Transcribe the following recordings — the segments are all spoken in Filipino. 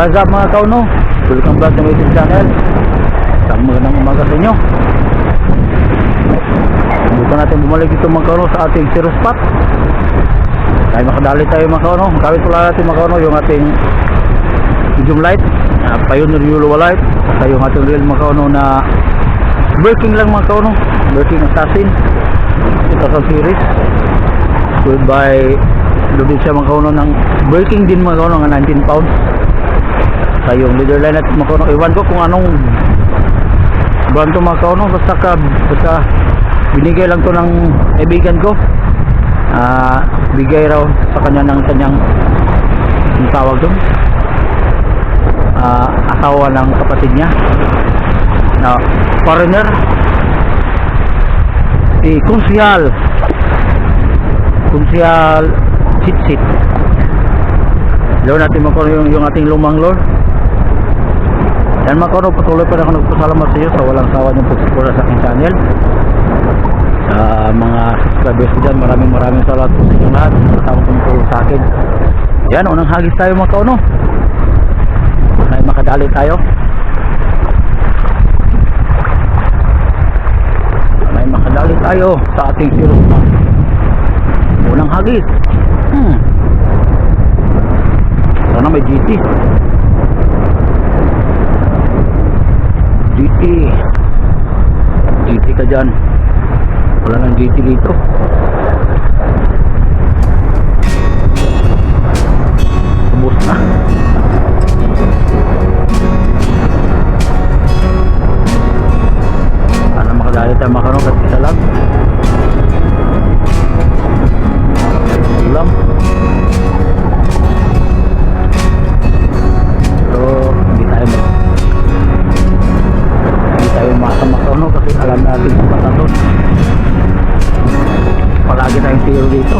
What's up mga kauno? Welcome back to my YouTube channel. Isang magandang umaga sa inyo. Bukan natin bumalik dito mga kauno sa ating zero spot. Dahil makadali tayo mga kauno. Kawit pala natin mga kauno yung ating medium light, uh, Pioneer Euro light, at yung ating real mga kauno na breaking lang mga kauno. Breaking assassin. 2000 series. Sold by doon siya mga kauno ng breaking din mga kauno ng 19 pounds sa yung leader line at mga kauno iwan ko kung anong brand to mga kauno basta ka basta binigay lang to ng kaibigan ko. Ah bigay raw sa kanya ng kanyang yung tawag doon? Ah asawa ng kapatid niya. Na foreigner. Si Kunsyal Kunsyal Sitsit Lord natin makuha yung, yung ating lumang Lord yan makuha patuloy pa rin ako nagpasalamat sa iyo sa walang sawa niyong pagsupport sa aking channel. Sa mga subscribers ko dyan maraming maraming salamat po sa inyo lahat. Kasama tumutulong sa akin. Yan unang hagis tayo mga kauno ay makadali tayo. Ay makadali tayo sa ating zero unang hagis. Hmm. sana may GT GT GT ka dyan. Wala nang GT dito kasi alam natin kung patatod palagi tayong zero dito.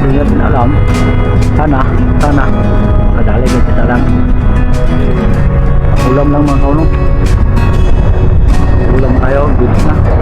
Hindi natin alam. Sana sana. Kadali din kita lang ulam lang mga kauno ulam tayo goods na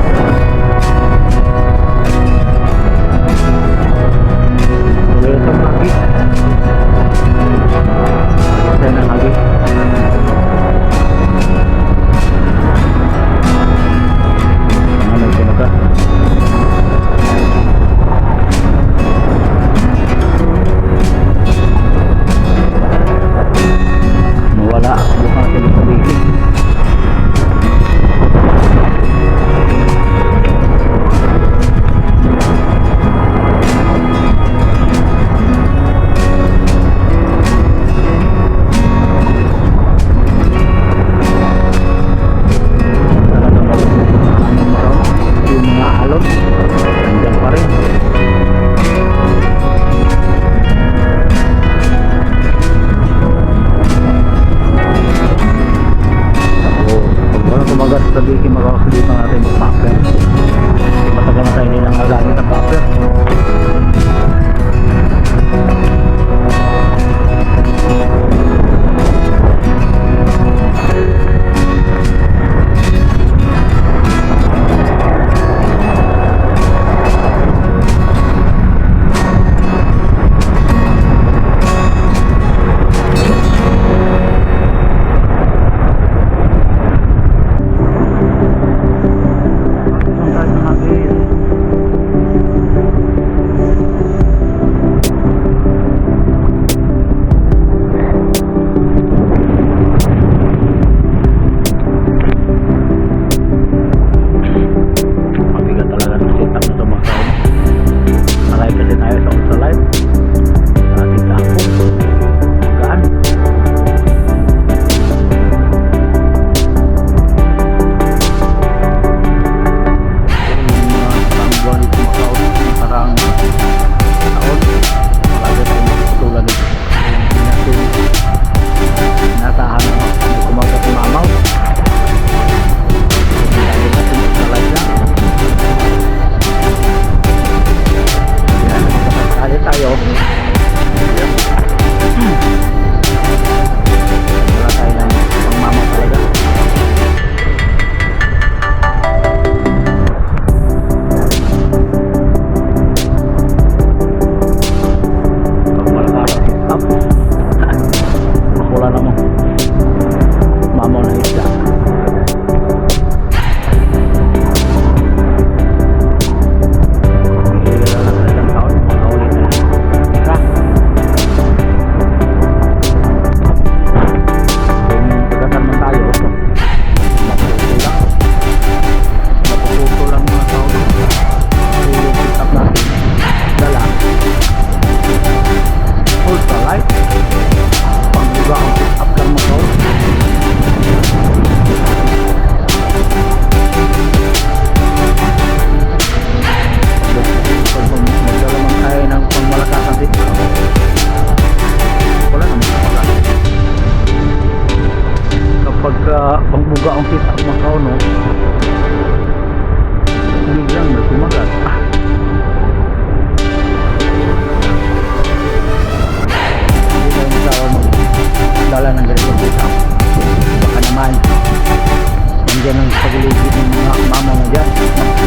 paglilipid ng mga mamo na yan.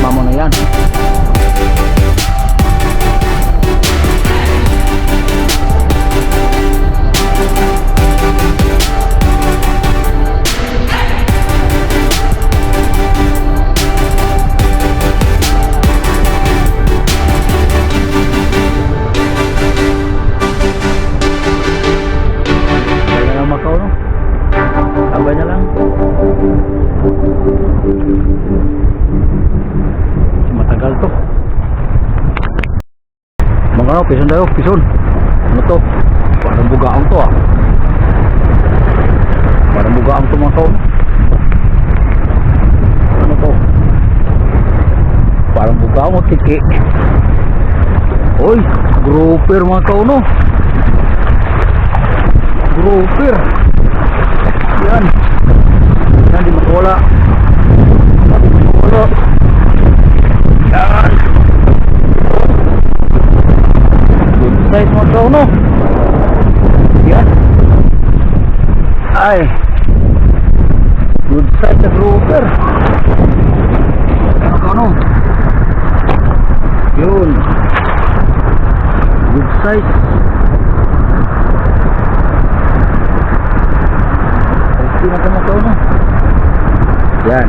Mamo na yan. Pison tayo, pison. Ano to? Parang bugaang to ah. Parang bugaang to mga kaon. Ano to? Parang bugaang o tiki. Uy, grouper mga kaon oh. Grouper. Yan. Yan, di makawala. Makawala. Yan. Good kaon oh. Yan. Ay. Good size na grouper. Ano? Yun. Good size. Okay na ka oh. Yan.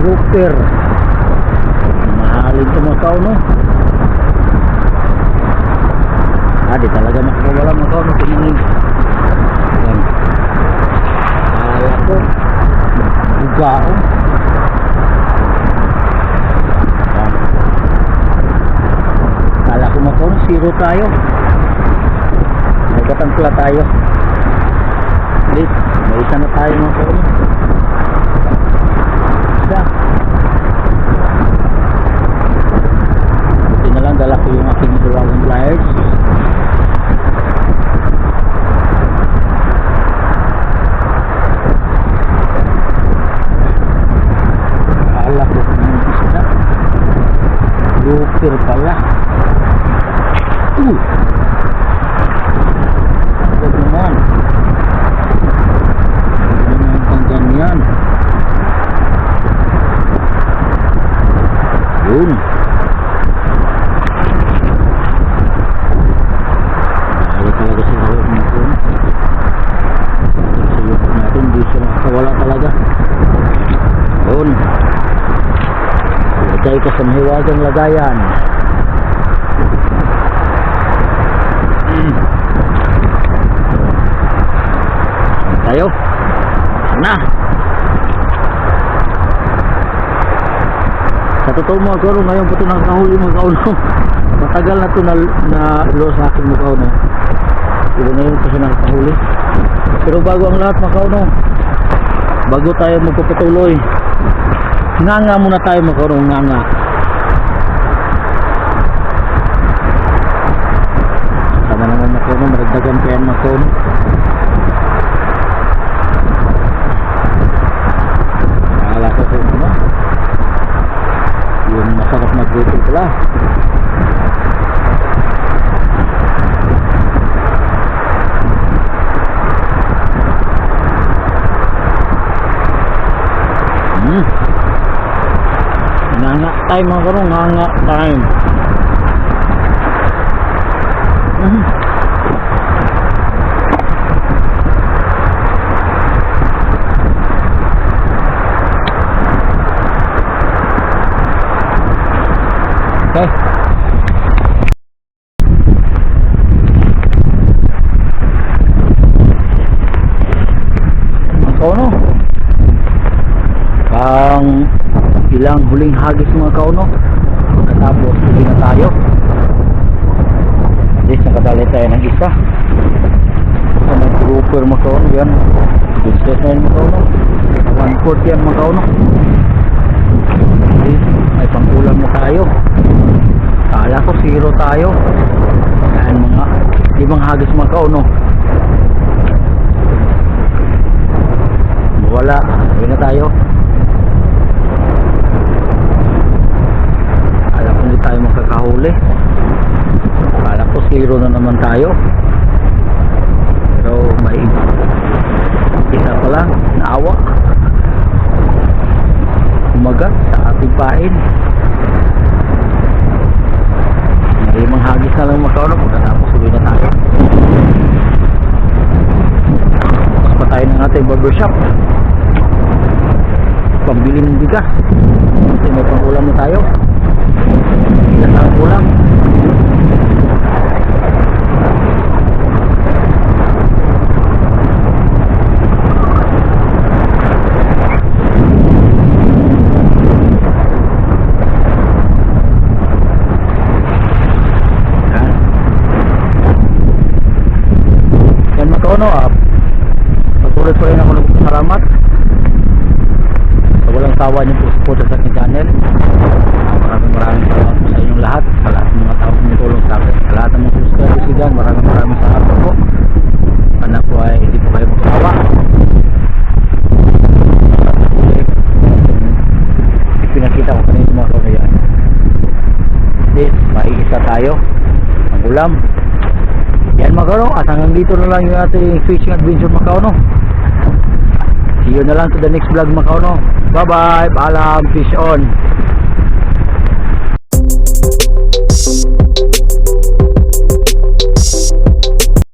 Grouper. Mahalin ito mga kaon oh. Ah, di talaga makakawala mga kaon oh. Kininig. Yan. Kaya ko. Bugao. Kala ko mga kaon, zero tayo. Nagkatangkla tayo. Wait, may isa na tayo mga kaon. Isa. Buti na lang dala ko yung aking dragon pliers. Akala ko kung yung isda. Lupir pala. Uy! Agad naman. Agad naman pang ganyan. Yun. Ayaw talaga sa loob ng phone. Sa loob natin, di siya makakawala talaga. Yun. Lagay ka sa mahiwagang lagayan. Tayo. Na. Sa totoo mga kauro, ngayon po ito nakahuli mga kaulo. Matagal na ito na, na lo sa akin mga kaulo. Pero ngayon po siya nakahuli. Pero bago ang lahat mga kaulo, bago tayo magpapatuloy, nga nga muna tayo mga kaulo, nga nga. Tama naman mga kaulo, maragdagan pa yan mga kaulo. Akala ko kung ano, yung masarap na gluto pala. Hmm. Time mga karong, time. Mhm. Okay. Ako no? Pang ilang huling hagis mga kauno. Pagkatapos huli na tayo. At least nakadali tayo ng isa. Sa mga grouper mga kauno. Yan. Set na yan mga kauno. One fourth yan mga kauno. Okay. May pang-ulam na tayo. Kala ko zero tayo. Yan mga limang hagis mga kauno. Wala. Uwi na tayo. Alam ko hindi tayo makakahuli. Kala ko zero na naman tayo. Pero may isa pa lang. Naawa. Umagat sa ating pain. May limang hagis na lang makauno. Pagkatapos uwi na tayo. Tapos pa tayo ng ating barbershop pambili ng bigas kasi may pangulam na tayo bigas ang ulam awa niyo po suporta sa aking channel. Ah, maraming maraming salamat po sa inyong lahat. Sa lahat ng mga tao tumutulong sa akin. Sa lahat ng mga subscribers ko dyan, maraming maraming salamat po. Sana po ay hindi po kayo magsawa. Pinakita ko kanina mga kauna yan. This, maiisa tayo. Ang ulam. Yan mga at hanggang dito na lang yung ating fishing adventure mga kauno. See you na lang to the next vlog mga kauno. Bye bye, paalam, fish on.